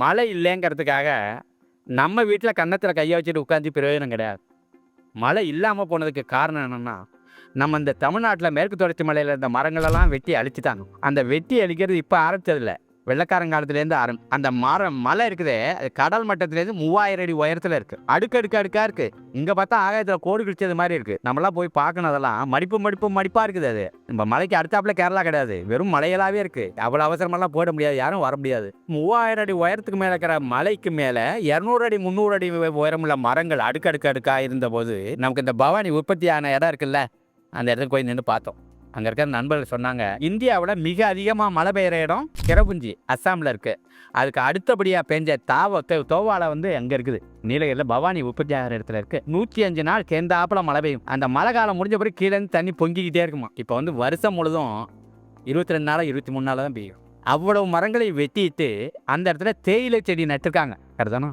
மழை இல்லைங்கிறதுக்காக நம்ம வீட்டில் கன்னத்தில் கையை வச்சுட்டு உட்காந்து பிரயோஜனம் கிடையாது. மழை இல்லாமல் போனதுக்கு காரணம் என்னென்னா நம்ம இந்த தமிழ்நாட்டில் மேற்கு தொடர்ச்சி மலையில் இருந்த மரங்களெல்லாம் வெட்டி அழிச்சிட்டாங்க. அந்த வெட்டி அழிக்கிறது இப்போ ஆரம்பித்ததில்லை வெள்ளக்காரங்காலத்துலேருந்து ஆரம் அந்த மரம் மலை இருக்குதே அது கடல் மட்டத்துலேருந்து மூவாயிரம் அடி உயரத்தில் இருக்குது அடுக்கு அடுக்கு அடுக்காக இருக்குது இங்கே பார்த்தா ஆகாயத்தில் கோடு கிழிச்சது மாதிரி இருக்குது நம்மளாம் போய் பார்க்கணும் அதெல்லாம். மடிப்பு மடிப்பு மடிப்பாக இருக்குது அது. நம்ம மலைக்கு அடுத்தாப்புல கேரளா கிடையாது. வெறும் மலையலாவே இருக்குது அவ்வளோ அவசரமெல்லாம் போயிட முடியாது. யாரும் வர முடியாது. மூவாயிரம் அடி உயரத்துக்கு மேலே இருக்கிற மலைக்கு மேலே இரநூறு அடி முந்நூறு அடி உயரமுள்ள மரங்கள் அடுக்கு அடுக்கு அடுக்காக இருந்தபோது நமக்கு இந்த பவானி உற்பத்தியான இடம் இருக்குல்ல அந்த இடத்துக்கு போய் நின்று பார்த்தோம். அங்கே இருக்கிற நண்பர்கள் சொன்னாங்க இந்தியாவில் மிக அதிகமாக மழை பெய்கிற இடம் கிரபுஞ்சி அஸ்ஸாமில் இருக்குது அதுக்கு அடுத்தபடியாக பெஞ்ச தாவ தோவால தோவாலை வந்து அங்கே இருக்குது. நீலகிரியில் பவானி உற்பத்தி இடத்துல இருக்குது நூற்றி அஞ்சு நாள் கேந்தாப்புல மழை பெய்யும். அந்த மழை காலம் முடிஞ்ச பிறகு கீழே தண்ணி பொங்கிக்கிட்டே இருக்குமா? இப்போ வந்து வருஷம் முழுதும் இருபத்தி ரெண்டு நாளாக இருபத்தி மூணு நாளாக தான் பெய்யும். அவ்வளவு மரங்களை வெட்டிட்டு அந்த இடத்துல தேயிலை செடி நட்டிருக்காங்க. கரெக்டானா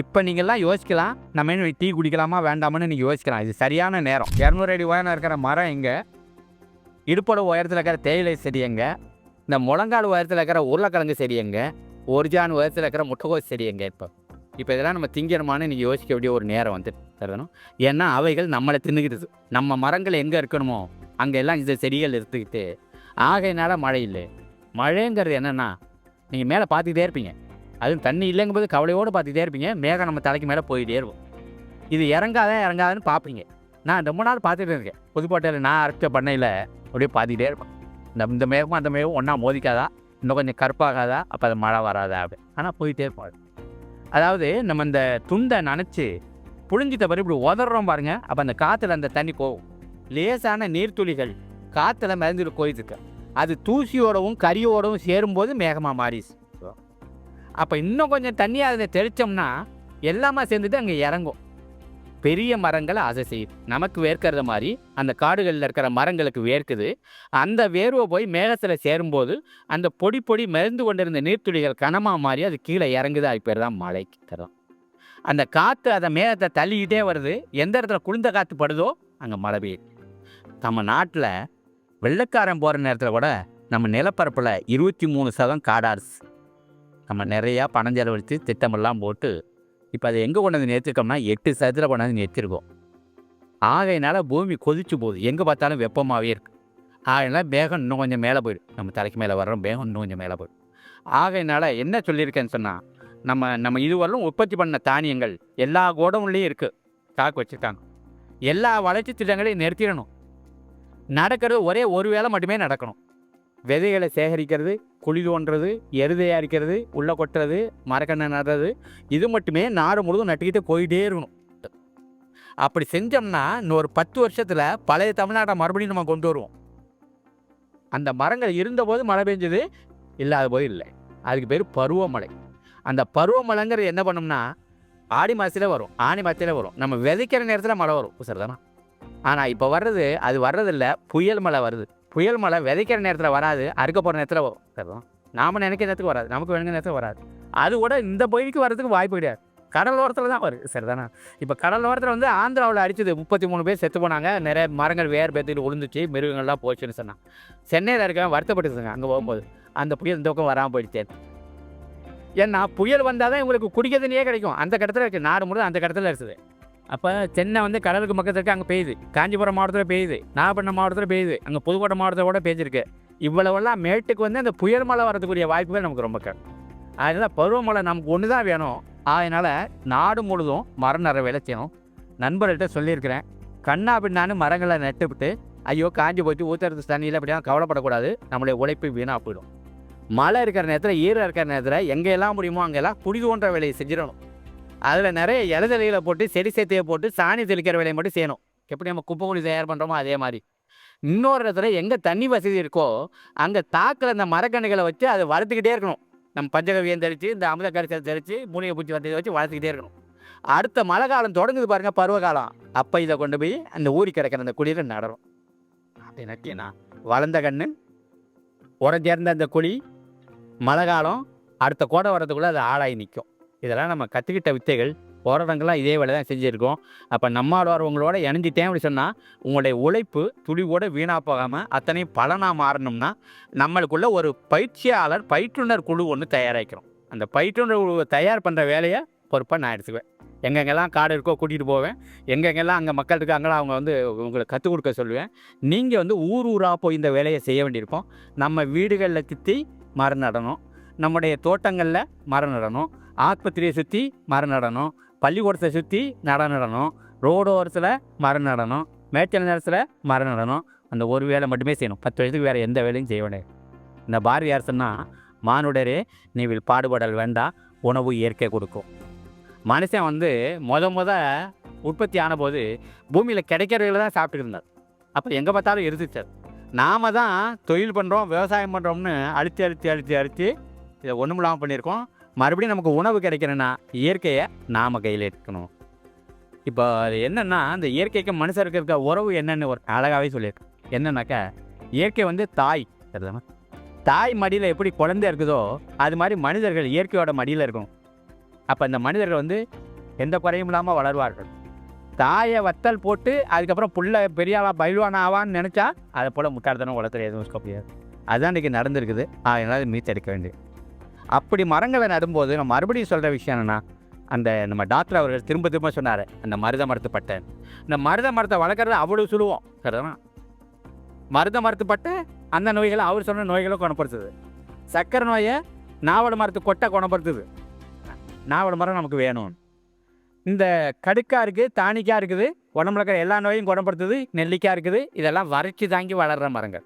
இப்போ நீங்கள்லாம் யோசிக்கலாம். நம்ம என்ன டீ குடிக்கலாமா வேண்டாமான்னு நீங்கள் யோசிக்கலாம். இது சரியான நேரம். இரநூறு அடி உயரம் இருக்கிற மரம் இங்கே இடுப்போட உயரத்தில் இருக்கிற தேயிலை செடி எங்கே? இந்த முழங்கால் உயரத்தில் இருக்கிற உருளைக்கிழங்கு செடி எங்கே? ஒரிஜான் உயரத்தில் இருக்கிற முட்டைகோஸ் செடி எங்கே இப்போ? இப்போ இதெல்லாம் நம்ம திங்கணுமான்னு நீங்கள் யோசிக்க வேண்டிய ஒரு நேரம் வந்து தரணும் ஏன்னா அவைகள் நம்மளை தின்னுக்கிடுது நம்ம மரங்கள் எங்கே இருக்கணுமோ அங்கே எல்லாம் இந்த செடிகள் எடுத்துக்கிட்டு ஆகையினால மழை இல்லை. மழைங்கிறது என்னென்னா நீங்கள் மேலே பார்த்துக்கிட்டே இருப்பீங்க. அதுவும் தண்ணி இல்லைங்கும்போது கவலையோடு பார்த்துக்கிட்டே இருப்பீங்க. மேகம் நம்ம தலைக்கு மேலே போயிட்டே இருக்கும். இது இறங்காத இறங்காதுன்னு பார்ப்பீங்க. நான் ரொம்ப நாள் பார்த்துட்டு இருக்கேன். புதுக்கோட்டையில் நான் அரைச்ச பண்ணையில் அப்படியே பார்த்துக்கிட்டே இருப்பேன். இந்த இந்த மேகமும் அந்த மேகம் ஒன்றா மோதிக்காதா? இன்னும் கொஞ்சம் கருப்பாகாதா? அப்போ அது மழை வராதா? அப்படி. ஆனால் போயிட்டே இருப்பாங்க அதாவது நம்ம இந்த துண்டை நினச்சி புழிஞ்சிட்ட பிறகு இப்படி உதறோம் பாருங்க. அப்போ அந்த காற்றுல அந்த தண்ணி போகும் லேசான நீர்த்துளிகள் காற்றுல மிதந்துட்டு போயிருக்கு அது தூசியோடவும் கரியோடவும் சேரும்போது மேகமாக மாறிச்சு அப்போ இன்னும் கொஞ்சம் தண்ணியாக அதில் தெளித்தோம்னா எல்லாமே சேர்ந்துட்டு அங்கே இறங்கும். பெரிய மரங்களை அதை செய்யுது நமக்கு வேர்க்கிறது மாதிரி அந்த காடுகளில் இருக்கிற மரங்களுக்கு வேர்க்குது. அந்த வேர்வை போய் மேகத்தில் சேரும்போது அந்த பொடி பொடி மருந்து கொண்டிருந்த நீர்த்துளிகள் கனமாக மாறி அது கீழே இறங்குது. அது பேர் தான் மழைக்கு தரும் அந்த காற்று அதை மேகத்தை தள்ளிக்கிட்டே வருது. எந்த இடத்துல குளிர்ந்த காற்று படுதோ அங்கே மழை பெய்யுது. நம்ம நாட்டில் வெள்ளைக்காரன் போகிற நேரத்தில் கூட நம்ம நிலப்பரப்பில் இருபத்தி மூணு சதம் காடார்ஸ். நம்ம நிறையா பணம் செலவழித்து திட்டமெல்லாம் போட்டு இப்போ அதை எங்கே கொண்டு வந்து நிறுத்திருக்கோம்னா எட்டு சதத்தில் கொண்டு வந்து நிறுத்திருக்கோம் ஆகையினால பூமி கொதிச்சு போகுது. எங்கே பார்த்தாலும் வெப்பமாகவே இருக்கு. ஆகையினால வேகம் இன்னும் கொஞ்சம் மேலே போயிடும் நம்ம தலைக்கு மேலே வர்றோம் வேகம் இன்னும் கொஞ்சம் மேலே போயிடும் ஆகையினால என்ன சொல்லியிருக்கேன்னு சொன்னால் நம்ம நம்ம இதுவரையிலும் உற்பத்தி பண்ண தானியங்கள் எல்லா கோடவுன்லேயும் இருக்குது ஸ்டாக் வச்சுருக்காங்க. எல்லா வளர்ச்சி திட்டங்களையும் நிறுத்திடணும். நடக்கிறது ஒரே ஒரு வேளை மட்டுமே நடக்கணும். விதைகளை சேகரிக்கிறது குழி தோன்றது எரு தயாரிக்கிறது உள்ளே கொட்டுறது மரக்கண்ணை நடுறது இது மட்டுமே நாடு முழுதும் நட்டுக்கிட்டே போயிட்டே இருக்கணும். அப்படி செஞ்சோம்னா இன்னொரு பத்து வருஷத்தில் பழைய தமிழ்நாட்டை மறுபடியும் நம்ம கொண்டு வருவோம். அந்த மரங்கள் இருந்தபோது மழை பெஞ்சது இல்லாத போது இல்லை. அதுக்கு பேர் பருவமழை. அந்த பருவமழைங்கிறது என்ன பண்ணோம்னா ஆடி மாதத்தில் வரும் ஆணி மாதத்தில் வரும். நம்ம விதைக்கிற நேரத்தில் மழை வரும். சரிதானா ஆனால் இப்போ வர்றது அது வர்றதில்ல புயல் மழை வருது. புயல் மழை விதைக்கிற நேரத்தில் வராது அறுக்க போகிற நேரத்தில் வரும் நாம் நினைக்கிற நேரத்துக்கு வராது நமக்கு வேணுங்கிற நேரத்தில் வராது. அது கூட இந்த பகுதிக்கு வர்றதுக்கு வாய்ப்பு கிடையாது. கடல் ஓரத்தில் தான் வருது சரிதானா? இப்போ கடல் ஓரத்தில் வந்து ஆந்திராவில் அடிச்சது முப்பத்தி மூணு பேர் செத்து போனாங்க. நிறைய மரங்கள் வேர் பேத்துட்டு விழுந்துச்சு மிருகங்கள்லாம் போச்சுன்னு சொன்னான் சென்னையில் இருக்கவன் வருத்தப்பட்டுருங்க அங்கே போகும்போது. அந்த புயல் இந்த பக்கம் வராமல் போயிடுச்சேன் ஏன்னா புயல் வந்தால் தான் இவங்களுக்கு குடிக்க தண்ணியே கிடைக்கும். அந்த கடத்தில் இருக்குது நாடு முழுவதும் அந்த கடத்தில் இருக்குது. அப்போ சென்னை வந்து கடலுக்கு பக்கத்தில் இருக்க அங்கே பெய்யுது. காஞ்சிபுரம் மாவட்டத்தில் பெய்யுது. நாகப்பட்டினம் மாவட்டத்தில் பெய்யுது. அங்கே புதுக்கோட்டை மாவட்டத்தில் கூட பெய்ஞ்சிருக்கு இவ்வளவெல்லாம் மேட்டுக்கு வந்து அந்த புயல் மழை வரதுக்குரிய வாய்ப்புகள் நமக்கு ரொம்ப கம்மி அதனால் பருவமழை நமக்கு ஒன்று தான் வேணும். அதனால் நாடு முழுதும் மரம் நிற வேலை செய்யணும். நண்பர்கள்ட்ட சொல்லியிருக்கிறேன். கண்ணா பின்னான்னு மரங்களை நட்டுவிட்டு ஐயோ காஞ்சி போச்சு ஊற்றுறது தண்ணியில் அப்படியே கவலைப்படக்கூடாது. நம்மளுடைய உழைப்பு வீணாக போயிடும். மழை இருக்கிற நேரத்தில் ஈரம் இருக்கிற நேரத்தில் எங்கெல்லாம் முடியுமோ அங்கெல்லாம் குடி தோன்ற வேலையை செஞ்சிடணும். அதில் நிறைய இலதலையில் போட்டு செடி சேர்த்தையை போட்டு சாணி தெளிக்கிற வேலையை மட்டும் செய்யணும். எப்படி நம்ம குப்பை குழி தயார் பண்ணுறோமோ அதே மாதிரி. இன்னொரு இடத்துல எங்கே தண்ணி வசதி இருக்கோ அங்கே தாக்கில் அந்த மரக்கன்றுகளை வச்சு அதை வளர்த்துக்கிட்டே இருக்கணும். நம்ம பஞ்சகவியம் தெளித்து இந்த அமுத கரிசல் தெளித்து மூலிகை பூச்சி வந்ததை வச்சு வளர்த்துக்கிட்டே இருக்கணும். அடுத்த மழை காலம் தொடங்குது பாருங்க பருவகாலம் அப்போ இதை கொண்டு போய் அந்த ஊறி கிடக்கிற அந்த குழியில் நடரும் அப்படி நட்டினா வளர்ந்த கண்ணு உரஞ்சேர்ந்த அந்த குழி மழை காலம் அடுத்த கோடை வரதுக்குள்ளே அது ஆளாகி நிற்கும் இதெல்லாம் நம்ம கற்றுக்கிட்ட வித்தைகள். போராட்டங்கள்லாம் இதே வேலை தான் செஞ்சுருக்கோம். அப்போ நம்மளோட இணைஞ்சிட்டேன் அப்படி சொன்னால் உங்களுடைய உழைப்பு துளிவோட வீணாக போகாமல் அத்தனையும் பலனாக மாறணும்னா நம்மளுக்குள்ள ஒரு பயிற்சியாளர் பயிற்றுனர் குழு ஒன்று தயாரிக்கிறோம் அந்த பயிற்றுனர் தயார் பண்ணுற வேலையை பொறுப்பாக நான் எடுத்துக்குவேன். எங்கெங்கெல்லாம் காடு இருக்கோ கூட்டிகிட்டு போவேன். எங்கெங்கெல்லாம் அங்கே மக்கள் இருக்காங்களோ அவங்க வந்து உங்களுக்கு கற்றுக் கொடுக்க சொல்லுவேன். நீங்கள் வந்து ஊர் ஊராக போய் இந்த வேலையை செய்ய வேண்டியிருப்போம் நம்ம வீடுகளில் சுற்றி மரம் நடணும் நம்முடைய தோட்டங்களில் மரம் நடணும் ஆஸ்பத்திரியை சுற்றி மரம் நடணும் பள்ளிக்கூடத்தை சுற்றி மரம் நடணும் ரோடு ஓரத்தில் மரம் நடணும் மேய்ச்சல் நேரத்தில் மரம் நடணும் அந்த ஒரு வேலை மட்டுமே செய்யணும். பத்து வயசுக்கு வேறு எந்த வேலையும் செய்ய வேண்டியது இந்த பாரதியார் சொன்னால் மானுடரே நீவில் பாடுபடல் வேண்டாம் உணவு இயற்கை கொடுக்கும். மனுஷன் வந்து முத முத உற்பத்தி ஆனபோது பூமியில் கிடைக்கிறவங்கள தான் சாப்பிட்டுட்டு இருந்தார். அப்போ எங்கே பார்த்தாலும் இருந்துச்சார். நாம தான் தொழில் பண்ணுறோம் விவசாயம் பண்ணுறோம்னு அழுத்தி அழுத்தி அழுத்தி அழுத்தி இதை ஒன்றும் இல்லாமல் பண்ணியிருக்கோம். மறுபடியும் நமக்கு உணவு கிடைக்கணும்னா இயற்கையை நாம் கையில் எடுக்கணும். இப்போ அது என்னென்னா அந்த இயற்கைக்கு மனுஷருக்கு இருக்க உறவு என்னென்னு ஒரு அழகாகவே சொல்லியிருக்கு என்னன்னாக்கா இயற்கை வந்து தாய் சரிதானே தாய் மடியில் எப்படி குழந்தை இருக்குதோ அது மாதிரி மனிதர்கள் இயற்கையோட மடியில் இருக்கும் அப்போ இந்த மனிதர்கள் வந்து எந்த குறையும் இல்லாமல் வளருவார்கள். தாயை வத்தல் போட்டு அதுக்கப்புறம் புள்ள பெரியாவா பயில்வான் ஆவான்னு நினச்சா அதை போல் முட்டாள்தனம் வளர்த்துற எதுவும் இருக்க முடியாது. அதுதான் இன்றைக்கி நடந்திருக்குது. அதனால் மீத்தெடுக்க வேண்டியது. அப்படி மரங்களை நடும்போது நம்ம மறுபடியும் சொல்கிற விஷயம் என்னென்னா அந்த நம்ம டாக்டர் அவர்கள் திரும்ப திரும்ப சொன்னார் அந்த மருத மரத்து பட்டை. இந்த மருத மரத்தை வளர்க்குறது அவ்வளோ சுழுவோம் சரிதானா? மருத மரத்து பட்டை அந்த நோய்களை அவர் சொன்ன நோய்களை குணப்படுத்துது. சக்கரை நோயை நாவல் மரத்து கொட்டை குணப்படுத்துது. நாவல் மரம் நமக்கு வேணும். இந்த கடுக்காக இருக்குது தானிக்காக இருக்குது உடம்புல இருக்கிற எல்லா நோயும் குணப்படுத்துது நெல்லிக்காய் இருக்குது இதெல்லாம் வறட்சி தாங்கி வளர்கிற மரங்கள்.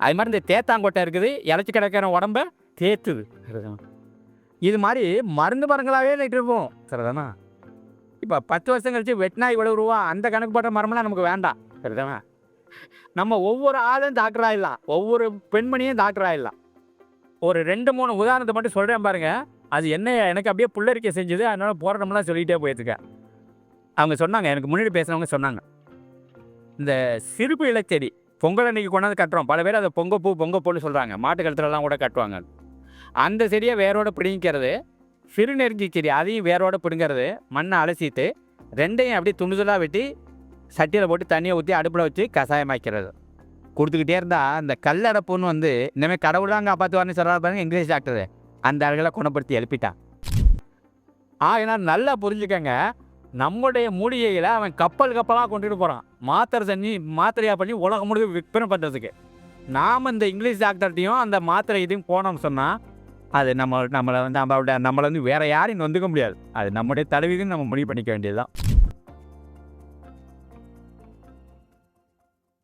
அது மாதிரி இந்த தேத்தாங்கொட்டை இருக்குது இலச்சி கிடக்கிற உடம்பை தேத்துது. சரிதானா? இது மாதிரி மருந்து மரங்களாகவே நட்டு சரிதானா? இப்போ பத்து வருஷம் கழிச்சு வெட்டினா இவ்வளோ ரூபா அந்த கணக்கு போட்ட மரமெல்லாம் நமக்கு வேண்டாம். சரிதானா? நம்ம ஒவ்வொரு ஆளும் டாக்டர் ஆகிடலாம் ஒவ்வொரு பெண்மணியும் டாக்டர் ஆகிடலாம் ஒரு ரெண்டு மூணு உதாரணத்தை மட்டும் சொல்கிறேன் பாருங்கள் அது என்ன எனக்கு அப்படியே புள்ளரிக்கை செஞ்சது. அதனால் போராட்டம்லாம் சொல்லிகிட்டே போயிருக்கேன் அவங்க சொன்னாங்க எனக்கு முன்னாடி பேசுனவங்க சொன்னாங்க. இந்த சிறுப்பு இலைச்செடி பொங்கல் அன்னைக்கு கொண்டாந்து கட்டுறோம். பல பேர் அதை பொங்கப்பூ பூன்னு சொல்கிறாங்க மாட்டு கழுத்துலலாம் கூட கட்டுவாங்க. அந்த செடியை வேரோட பிடிங்கிறது சிறுநெருங்கி செடி அதையும் வேரோட பிடுங்கிறது மண்ணை அலசிட்டு ரெண்டையும் அப்படியே துண்டுதலாக வெட்டி சட்டியில் போட்டு தண்ணியை ஊற்றி அடுப்பில் வச்சு கஷாயமாக்கிறது. கொடுத்துக்கிட்டே இருந்தால் அந்த கல்லடப்புன்னு வந்து இந்தமாதிரி கடவுளாங்க காப்பாற்றுவார்னு சொல்கிறாரு பாருங்க இங்கிலீஷ் டாக்டரு அந்த ஆளுகளை குணப்படுத்தி எழுப்பிட்டான் ஆகினால் நல்லா புரிஞ்சுக்கங்க நம்முடைய மூலிகையில் அவன் கப்பல் கப்பலாக கொண்டுட்டு போகிறான் மாத்திரை தண்ணி மாத்திரையாக பண்ணி உலகம் முழுக்க விற்பனை பண்ணுறதுக்கு நாம் இந்த இங்கிலீஷ் டாக்டர்கிட்டையும் அந்த மாத்திரை இதையும் போனோம்னு சொன்னால் அது நம்ம நம்மளை வந்து நம்மளோட நம்மளை வந்து வேறு யாரையும் வந்துக்க முடியாது. அது நம்முடைய தலைவிகள் நம்ம முடிவு பண்ணிக்க வேண்டியதுதான்.